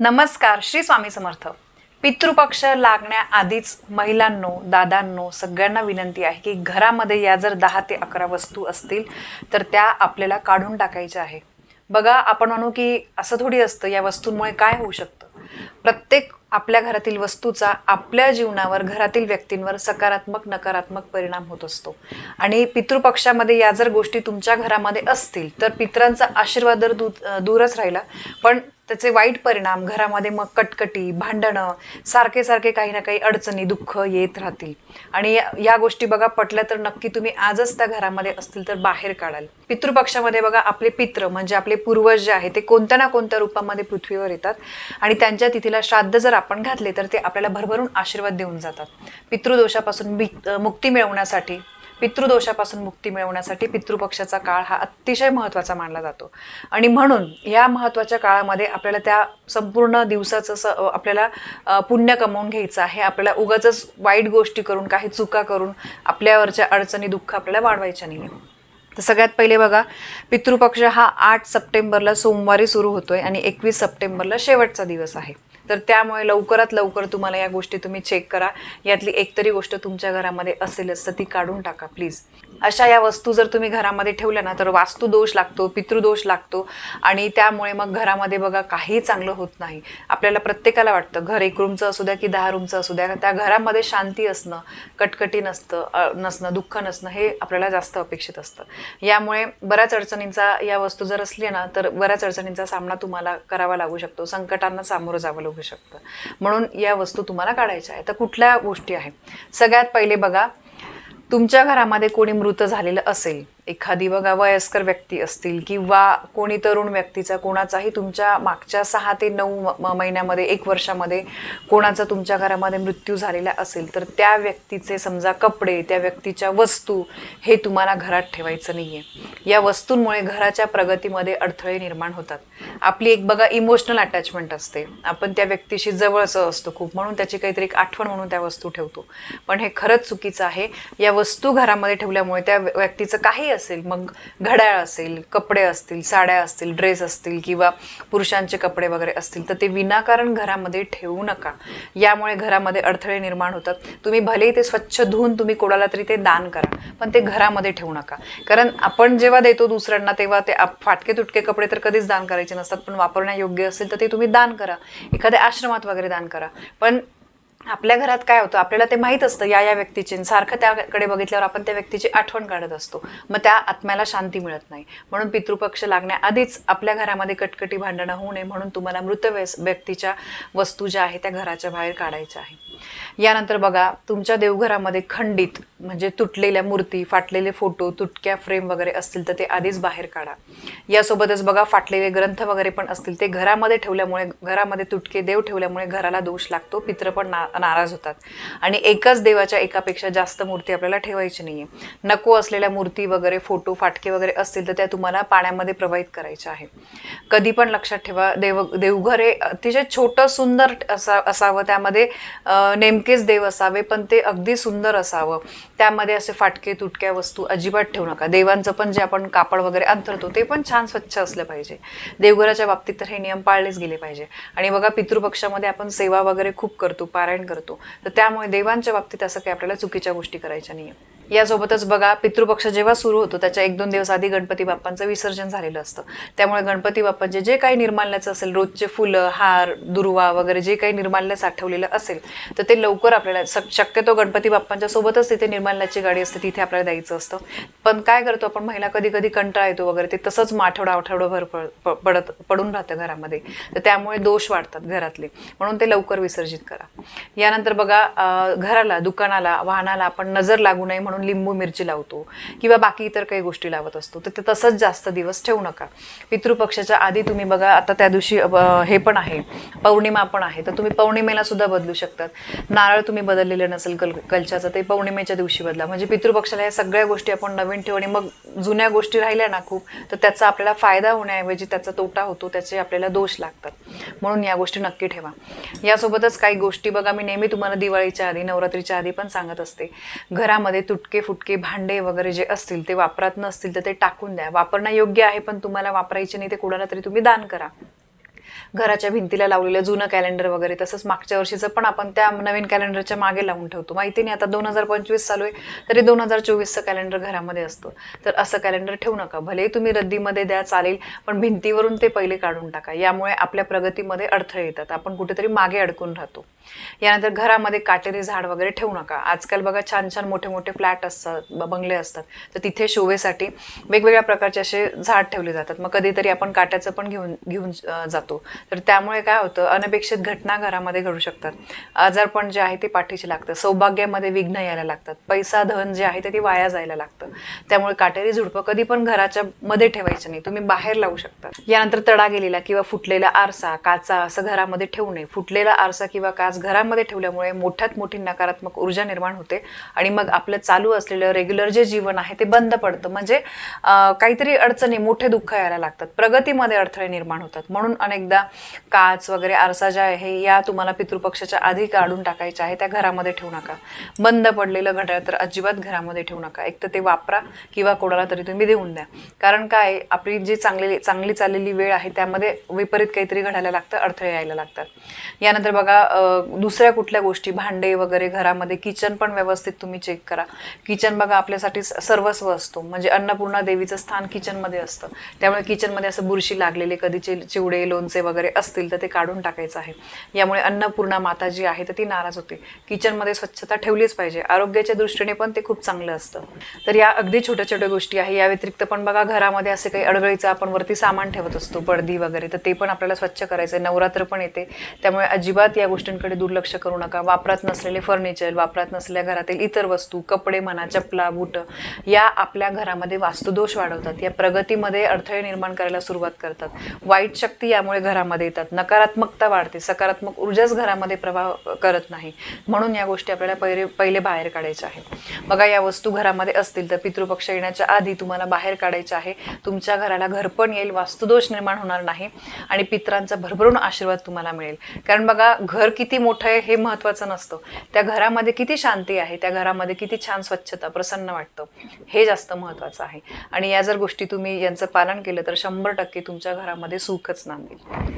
नमस्कार श्री स्वामी समर्थ. पितृपक्ष लागण्याआधीच महिलांनो दादांनो सगळ्यांना विनंती आहे की घरामध्ये या जर दहा ते अकरा वस्तू असतील तर त्या आपल्याला काढून टाकायच्या आहे. बघा आपण म्हणू की असं थोडी असतं या वस्तूंमुळे काय होऊ शकतं? प्रत्येक आपल्या घरातील वस्तूचा आपल्या जीवनावर घरातील व्यक्तींवर सकारात्मक नकारात्मक परिणाम होत असतो. आणि पितृपक्षामध्ये या जर गोष्टी तुमच्या घरामध्ये असतील तर पितरांचा आशीर्वाद तर दू दूरच राहिला. पण त्याचे वाईट परिणाम घरामध्ये मग कटकटी भांडणं सारखे सारखे काही ना काही अडचणी दुःख येत राहतील. आणि या- गोष्टी बघा पटल्या तर नक्की तुम्ही आजच त्या घरामध्ये असतील तर बाहेर काढाल. पितृपक्षामध्ये बघा आपले पित्र म्हणजे आपले पूर्वज जे आहे ते कोणत्या ना कोणत्या रूपामध्ये पृथ्वीवर येतात. आणि त्यांच्या तिथीला श्राद्ध जर आपण घातले तर ते आपल्याला भरभरून आशीर्वाद देऊन जातात. पितृदोषापासून मुक्ती मिळवण्यासाठी पितृदोषापासून मुक्ती मिळवण्यासाठी पितृपक्षाचा काळ हा अतिशय महत्त्वाचा मानला जातो. आणि म्हणून या महत्त्वाच्या काळामध्ये आपल्याला त्या संपूर्ण दिवसाचं स आपल्याला पुण्य कमवून घ्यायचं आहे. आपल्याला उगाच वाईट गोष्टी करून काही चुका करून आपल्यावरच्या अडचणी दुःख आपल्याला वाढवायच्या नाही तर सगळ्यात पहिले बघा पितृपक्ष हा आठ सप्टेंबरला सोमवारी सुरू होतोय आणि एकवीस सप्टेंबरला शेवटचा दिवस आहे. तर त्यामुळे लवकरात लवकर तुम्हाला या गोष्टी तुम्ही चेक करा. यातली एकतरी गोष्ट तुमच्या घरामध्ये असेलच तर ती काढून टाका प्लीज अशा या वस्तू जर तुम्ही घरामध्ये ठेवल्या ना तर वास्तुदोष लागतो पितृदोष लागतो. आणि त्यामुळे मग घरामध्ये बघा काही चांगलं होत नाही. आपल्याला प्रत्येकाला वाटतं घर एक रूमचं असू द्या की दहा रूमचं असू द्या. त्या घरामध्ये शांती असणं कटकटी नसतं नसणं दुःख नसणं हे आपल्याला जास्त अपेक्षित असतं. यामुळे बऱ्याच अडचणींचा या वस्तू जर असली ना तर बऱ्याच अडचणींचा सामना तुम्हाला करावा लागू शकतो. संकटांना सामोरं जावं लागू शकतं. म्हणून या वस्तू तुम्हाला काढायच्या आहे तर कुठल्या गोष्टी आहेत? सगळ्यात पहिले बघा तुमच्या घरामध्ये कोणी मृत झालेलं असेल एखादी बघा वयस्कर व्यक्ती असतील किंवा कोणी तरुण व्यक्तीचा कोणाचाही तुमच्या मागच्या सहा ते नऊ म- महिन्यामध्ये एक वर्षामध्ये कोणाचा तुमच्या घरामध्ये मृत्यू झालेला असेल तर त्या व्यक्तीचे समजा कपडे त्या व्यक्तीच्या वस्तू हे तुम्हाला घरात ठेवायचं नाही आहे या वस्तूंमुळे घराच्या प्रगतीमध्ये अडथळे निर्माण होतात. आपली एक बघा इमोशनल अटॅचमेंट असते. आपण त्या व्यक्तीशी जवळचं असतो खूप म्हणून त्याची काहीतरी एक आठवण म्हणून त्या वस्तू ठेवतो. पण हे खरंच चुकीचं आहे. या वस्तू घरामध्ये ठेवल्यामुळे त्या व्यक्तीचं काही असेल मग घड्याळ असेल कपडे असतील साड्या असतील ड्रेस असतील किंवा पुरुषांचे कपडे वगैरे असतील तर ते विनाकारण घरामध्ये ठेवू नका. यामुळे घरामध्ये अडथळे निर्माण होतात. तुम्ही भलेही ते स्वच्छ धुवून तुम्ही कोणाला तरी ते दान करा पण ते घरामध्ये ठेवू नका. कारण आपण जेव्हा देतो दुसऱ्यांना तेव्हा ते फाटके तुटके कपडे तर कधीच दान करायचे नसतात पण वापरण्यायोग्य असेल तर ते तुम्ही दान करा. एखाद्या आश्रमात वगैरे दान करा. पण आपल्या घरात काय होतं आपल्याला ते माहीत असतं या या व्यक्तीचे. सारखं त्याकडे बघितल्यावर आपण त्या व्यक्तीची आठवण काढत असतो. मग त्या आत्म्याला शांती मिळत नाही. म्हणून पितृपक्ष लागण्याआधीच आपल्या घरामध्ये कटकटी भांडणं होऊ नये म्हणून तुम्हाला मृत व्यस व्यक्तीच्या वस्तू ज्या आहेत त्या घराच्या बाहेर काढायच्या आहे यानंतर बघा तुमच्या देवघरामध्ये खंडित म्हणजे तुटलेल्या मूर्ती फाटलेले फोटो तुटक्या फ्रेम वगैरे असतील तर ते आधीच बाहेर काढा. यासोबतच बघा फाटलेले ग्रंथ वगैरे पण असतील. ते घरामध्ये ठेवल्यामुळे घरामध्ये तुटके देव ठेवल्यामुळे घराला दोष लागतो पित्र पण ना नाराज होतात. आणि एकाच देवाच्या एकापेक्षा जास्त मूर्ती आपल्याला ठेवायची नाहीये. नको असलेल्या मूर्ती वगैरे फोटो फाटके वगैरे असतील तर त्या तुम्हाला पाण्यामध्ये प्रवाहित करायच्या आहे कधी पण लक्षात ठेवा देव देवघर हे अतिशय छोटं सुंदर असा असावं. त्यामध्ये अं, नेमकेच देव असावे पण ते अगदी सुंदर असावं. त्यामध्ये असे फाटके तुटक्या वस्तू अजिबात ठेवू नका. देवांचं पण जे आपण कापड वगैरे अंतरतो ते पण छान स्वच्छ असलं पाहिजे. देवघराच्या बाबतीत तर हे नियम पाळलेच गेले पाहिजे. आणि बघा पितृपक्षामध्ये आपण सेवा वगैरे खूप करतो पारायण करतो. तर त्यामुळे देवांच्या बाबतीत असं काही आपल्याला चुकीच्या गोष्टी करायच्या नाही यासोबतच बघा पितृपक्ष जेव्हा सुरू होतो त्याच्या एक दोन दिवस आधी गणपती बाप्पांचं विसर्जन झालेलं असतं. त्यामुळे गणपती बाप्पांचे जे काही निर्माल्याचं असेल रोजचे फुलं हार दुर्वा वगैरे जे काही निर्माल्य साठवलेलं असेल तर ते लवकर आपल्याला शक्यतो गणपती बाप्पांच्या सोबतच तिथे निर्माल्याची गाडी असते तिथे आपल्याला द्यायचं असतं. पण काय करतो आपण महिला कधी कधी कंटाळा येतो वगैरे ते तसंच आठवडा आठवडाभर पडत पडून राहतं घरामध्ये. तर त्यामुळे दोष वाढतात घरातले. म्हणून ते लवकर विसर्जित करा. यानंतर बघा घराला दुकानाला वाहनाला आपण नजर लागू नये म्हणून लिंबू मिरची लावतो किंवा बाकी इतर काही गोष्टी लावत असतो. तर ते तसंच जास्त दिवस ठेवू नका. पितृपक्षाच्या आधी तुम्ही बघा आता त्या दिवशी हे पण आहे पौर्णिमा पण आहे. तर तुम्ही पौर्णिमेला सुद्धा बदलू शकतात. नारळ तुम्ही बदललेले नसेल कल कलशाचं ते पौर्णिमेच्या दिवशी बदला. म्हणजे पितृपक्षाला या सगळ्या गोष्टी आपण नवीन ठेवू आणि मग जुन्या गोष्टी राहिल्या ना खूप तर त्याचा आपल्याला फायदा होण्याऐवजी त्याचा तोटा होतो त्याचे आपल्याला दोष लागतात. म्हणून या गोष्टी नक्की ठेवा. यासोबतच काही गोष्टी बघा मी नेहमी तुम्हाला दिवाळीच्या आधी नवरात्रीच्या आधी पण सांगत असते. घरामध्ये तुट तुटके फुटके भांडे वगैरे जे असतील ते वापरात नसतील तर ते टाकून द्या. वापरणं योग्य आहे पण तुम्हाला वापरायचे नाही ते कोणाला तरी तुम्ही दान करा. घराच्या भिंतीला लावलेलं जुनं कॅलेंडर वगैरे तसंच मागच्या वर्षीचं पण आपण त्या नवीन कॅलेंडरच्या मागे लावून ठेवतो. माहिती नाही आता दोन हजार पंचवीस चालू आहे तरी दोन हजार चोवीसचं कॅलेंडर घरामध्ये असतं. तर असं कॅलेंडर ठेवू नका. भले तुम्ही रद्दीमध्ये द्या चालेल पण भिंतीवरून ते पहिले काढून टाका. यामुळे आपल्या प्रगतीमध्ये अडथळे येतात. आपण कुठेतरी मागे अडकून राहतो. यानंतर घरामध्ये काटेरी झाड वगैरे ठेवू नका. आजकाल बघा छान छान मोठे मोठे फ्लॅट असतात ब- बंगले असतात. तर तिथे शोभेसाठी वेगवेगळ्या प्रकारचे असे झाड ठेवले जातात. मग कधीतरी आपण काट्याचं पण घेऊन घेऊन जातो. तर त्यामुळे काय होतं अनपेक्षित घटना घरामध्ये घडू शकतात. आजारपण जे आहे ते पाठीशी लागतं सौभाग्यामध्ये विघ्न यायला लागतात. पैसा धन जे आहे ते ते वाया जायला लागतं. त्यामुळे काटेरी झुडपं कधी पण घराच्या मध्ये ठेवायचं नाही. तुम्ही बाहेर लावू शकता. यानंतर तडा गेलेला किंवा फुटलेला आरसा काचा असं घरामध्ये ठेवू नये. फुटलेला आरसा किंवा काच घरामध्ये ठेवल्यामुळे मोठ्यात मोठी नकारात्मक ऊर्जा निर्माण होते आणि मग आपलं चालू असलेलं रेग्युलर जे जीवन आहे ते बंद पडतं. म्हणजे काहीतरी अडचणी मोठे दुःख यायला लागतात. प्रगतीमध्ये अडथळे निर्माण होतात. म्हणून अनेकदा काच वगैरे आरसा ज्या आहे या तुम्हाला पितृपक्षाच्या आधी काढून टाकायच्या आहे त्या घरामध्ये ठेवू नका. बंद पडलेलं घड्याळ तर अजिबात घरामध्ये ठेवू नका. एक तर ते वापरा किंवा कोणाला तरी तुम्ही देऊन द्या. कारण काय आपली जी चांगली चांगली चाललेली वेळ आहे त्यामध्ये विपरीत काहीतरी घडायला लागतं अडथळे यायला लागतात. यानंतर बघा दुसऱ्या कुठल्या गोष्टी भांडे वगैरे घरामध्ये किचन पण व्यवस्थित तुम्ही चेक करा. किचन बघा आपल्यासाठी सर्वस्व असतो. म्हणजे अन्नपूर्णा देवीचं स्थान किचनमध्ये असतं. त्यामुळे किचनमध्ये असं बुरशी लागलेले कधी चिवडे लोणचे वगैरे वगैरे असतील तर ते काढून टाकायचं आहे. यामुळे अन्नपूर्णा माता जी आहे तर ती नाराज होते. किचनमध्ये स्वच्छता ठेवलीच पाहिजे. आरोग्याच्या दृष्टीने पण ते खूप चांगलं असतं. तर या अगदी छोट्या छोट्या गोष्टी आहे. या व्यतिरिक्त पण बघा घरामध्ये असे काही अडगळीचं आपण वरती सामान ठेवत असतो पडदी वगैरे. तर ते पण आपल्याला स्वच्छ करायचं आहे नवरात्र पण येते. त्यामुळे अजिबात या गोष्टींकडे दुर्लक्ष करू नका. वापरात नसलेले फर्निचर वापरात नसलेल्या घरातील इतर वस्तू कपडे म्हणा चपला बूट या आपल्या घरामध्ये वास्तुदोष वाढवतात. या प्रगतीमध्ये अडथळे निर्माण करायला सुरुवात करतात. वाईट शक्ती यामुळे घरामध्ये घरामध्ये येतात. नकारात्मकता वाढते. सकारात्मक ऊर्जाच घरामध्ये प्रभाव करत नाही. म्हणून या गोष्टी आपल्याला पहिले पहिले बाहेर काढायच्या आहे बघा या वस्तू घरामध्ये असतील तर पितृपक्ष येण्याच्या आधी तुम्हाला बाहेर काढायचे आहे. तुमच्या घराला घरपण येईल. वास्तुदोष निर्माण होणार नाही. आणि पित्रांचा भरभरून आशीर्वाद तुम्हाला मिळेल. कारण बघा घर किती मोठं आहे हे महत्त्वाचं नसतं. त्या घरामध्ये किती शांती आहे त्या घरामध्ये किती छान स्वच्छता प्रसन्न वाटतं. हे जास्त महत्त्वाचं आहे. आणि या जर गोष्टी तुम्ही यांचं पालन केलं तर शंभर टक्के तुमच्या घरामध्ये सुखच नांदेल.